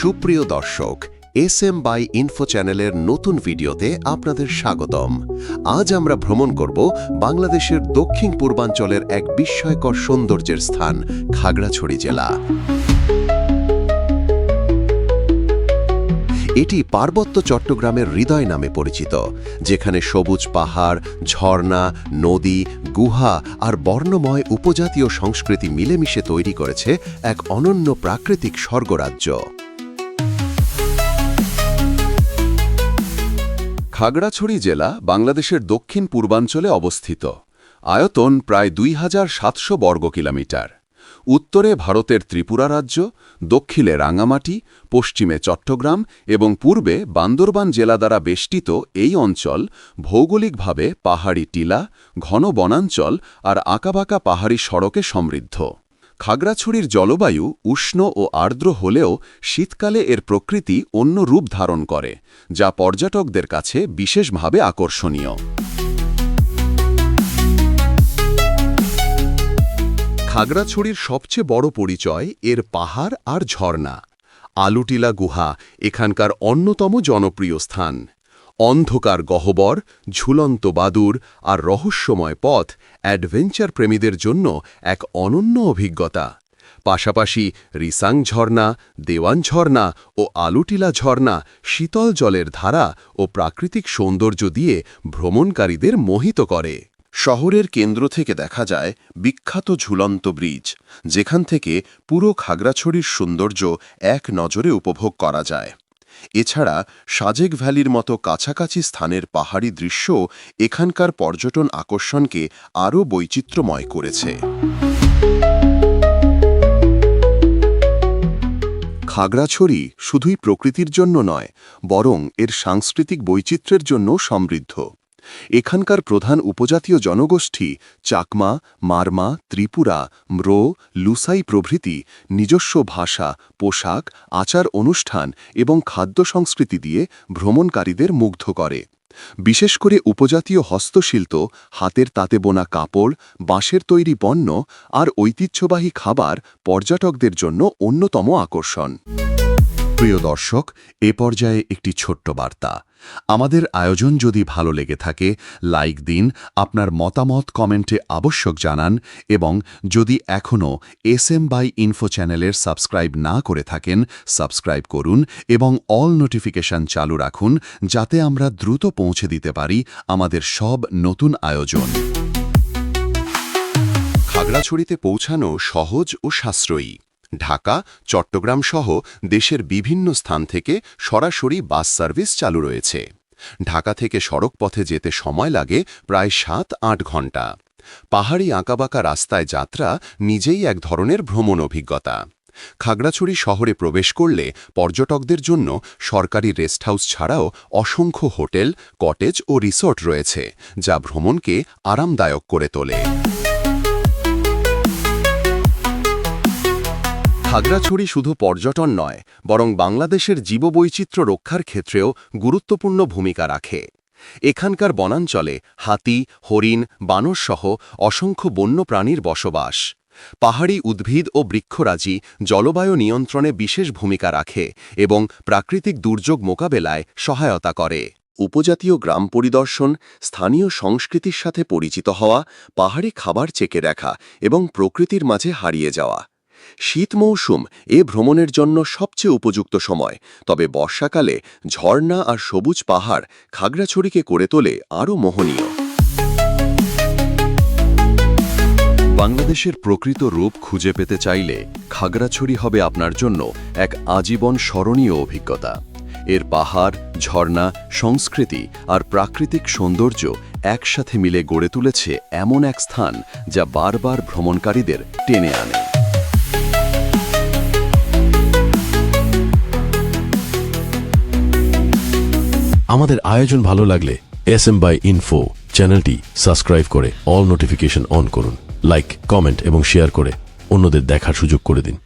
সুপ্রিয় দর্শক S M by info চ্যানেলের নতুন ভিডিওতে আপনাদের স্বাগতম। আজ আমরা ভ্রমণ করব বাংলাদেশের দক্ষিণ পূর্বাঞ্চলের এক বিস্ময়কর সৌন্দর্যের স্থান, খাগড়াছড়ি জেলা। এটি পার্বত্য চট্টগ্রামের হৃদয় নামে পরিচিত, যেখানে সবুজ পাহাড়, ঝর্ণা, নদী, গুহা আর বর্ণময় উপজাতীয় সংস্কৃতি মিলেমিশে তৈরি করেছে এক অনন্য প্রাকৃতিক স্বর্গরাজ্য। খাগড়াছড়ি জেলা বাংলাদেশের দক্ষিণ পূর্বাঞ্চলে অবস্থিত। আয়তন প্রায় দুই হাজার সাতশো বর্গ কিলোমিটার। উত্তরে ভারতের ত্রিপুরা রাজ্য, দক্ষিণে রাঙামাটি, পশ্চিমে চট্টগ্রাম এবং পূর্বে বান্দরবান জেলা দ্বারা বেষ্টিত এই অঞ্চল ভৌগোলিকভাবে পাহাড়ি টিলা, ঘন বনাঞ্চল আর আঁকাবাঁকা পাহাড়ি সড়কে সমৃদ্ধ। খাগড়াছড়ির জলবায়ু উষ্ণ ও আর্দ্র হলেও শীতকালে এর প্রকৃতি অন্য রূপ ধারণ করে, যা পর্যটকদের কাছে বিশেষভাবে আকর্ষণীয়। খাগড়াছড়ির সবচেয়ে বড় পরিচয় এর পাহাড় আর ঝর্ণা। আলুটিলা গুহা এখানকার অন্যতম জনপ্রিয় স্থান। অন্ধকার গহ্বর, ঝুলন্ত বাদুর আর রহস্যময় পথ অ্যাডভেঞ্চার প্রেমীদের জন্য এক অনন্য অভিজ্ঞতা। পাশাপাশি রিসাং ঝর্ণা, দেওয়ান ঝর্ণা ও আলুটিলা ঝর্ণা শীতল জলের ধারা ও প্রাকৃতিক সৌন্দর্য দিয়ে ভ্রমণকারীদের মোহিত করে। শহরের কেন্দ্র থেকে দেখা যায় বিখ্যাত ঝুলন্ত ব্রিজ, যেখান থেকে পুরো খাগড়াছড়ির সৌন্দর্য এক নজরে উপভোগ করা যায়। এছাড়া সাজেক ভ্যালির মতো কাছাকাছি স্থানের পাহাড়ি দৃশ্য এখানকার পর্যটন আকর্ষণকে আরও বৈচিত্র্যময় করেছে। খাগড়াছড়ি শুধুই প্রকৃতির জন্য নয়, বরং এর সাংস্কৃতিক বৈচিত্র্যের জন্য সমৃদ্ধ। এখানকার প্রধান উপজাতীয় জনগোষ্ঠী চাকমা, মারমা, ত্রিপুরা, ম্রো, লুসাই প্রভৃতি নিজস্ব ভাষা, পোশাক, আচার অনুষ্ঠান এবং খাদ্য সংস্কৃতি দিয়ে ভ্রমণকারীদের মুগ্ধ করে। বিশেষ করে উপজাতীয় হস্তশিল্প, হাতের তাতে বোনা কাপড়, বাঁশের তৈরি পণ্য আর ঐতিহ্যবাহী খাবার পর্যটকদের জন্য অন্যতম আকর্ষণ। প্রিয় দর্শক, এ পর্যায়ে একটি ছোট্ট বার্তা। আমাদের আয়োজন যদি ভালো লেগে থাকে, লাইক দিন, আপনার মতামত কমেন্টে আবশ্যক জানান এবং যদি এখনও এস এম বাই ইনফো চ্যানেলের সাবস্ক্রাইব না করে থাকেন, সাবস্ক্রাইব করুন এবং অল নোটিফিকেশন চালু রাখুন যাতে আমরা দ্রুত পৌঁছে দিতে পারি আমাদের সব নতুন আয়োজন। খাগড়াছড়িতে পৌঁছানো সহজ ও সাশ্রয়ী। ঢাকা, চট্টগ্রাম সহ দেশের বিভিন্ন স্থান থেকে সরাসরি বাস সার্ভিস চালু রয়েছে। ঢাকা থেকে সড়ক পথে যেতে সময় লাগে প্রায় সাত আট ঘণ্টা পাহাড়ি আঁকাবাঁকা রাস্তায় যাত্রা নিজেই এক ধরনের ভ্রমণ অভিজ্ঞতা। খাগড়াছড়ি শহরে প্রবেশ করলে পর্যটকদের জন্য সরকারি রেস্ট হাউস ছাড়াও অসংখ্য হোটেল, কটেজ ও রিসোর্ট রয়েছে, যা ভ্রমণকে আরামদায়ক করে তোলে। খাগড়াছড়ি শুধু পর্যটন নয়, বরং বাংলাদেশের জীববৈচিত্র্য রক্ষার ক্ষেত্রেও গুরুত্বপূর্ণ ভূমিকা রাখে। এখানকার বনাঞ্চলে হাতি, হরিণ বানরসহ অসংখ্য বন্যপ্রাণীর বসবাস। পাহাড়ি উদ্ভিদ ও বৃক্ষরাজি জলবায়ু নিয়ন্ত্রণে বিশেষ ভূমিকা রাখে এবং প্রাকৃতিক দুর্যোগ মোকাবেলায় সহায়তা করে। উপজাতীয় গ্রাম পরিদর্শন, স্থানীয় সংস্কৃতির সাথে পরিচিত হওয়া, পাহাড়ি খাবার চেকে দেখা এবং প্রকৃতির মাঝে হারিয়ে যাওয়া। শীত মৌসুম এ ভ্রমণের জন্য সবচেয়ে উপযুক্ত সময়, তবে বর্ষাকালে ঝর্ণা আর সবুজ পাহাড় খাগড়াছড়িকে করে তোলে আরও মোহনীয়। বাংলাদেশের প্রকৃত রূপ খুঁজে পেতে চাইলে খাগড়াছড়ি হবে আপনার জন্য এক আজীবন স্মরণীয় অভিজ্ঞতা। এর পাহাড়, ঝর্ণা, সংস্কৃতি আর প্রাকৃতিক সৌন্দর্য একসাথে মিলে গড়ে তুলেছে এমন এক স্থান যা বারবার ভ্রমণকারীদের টেনে আনে। আমাদের আয়োজন ভালো লাগলে এস এম বাই ইনফো চ্যানেলটি সাবস্ক্রাইব করে অল নোটিফিকেশন অন করুন, লাইক, কমেন্ট এবং শেয়ার করে অন্যদের দেখার সুযোগ করে দিন।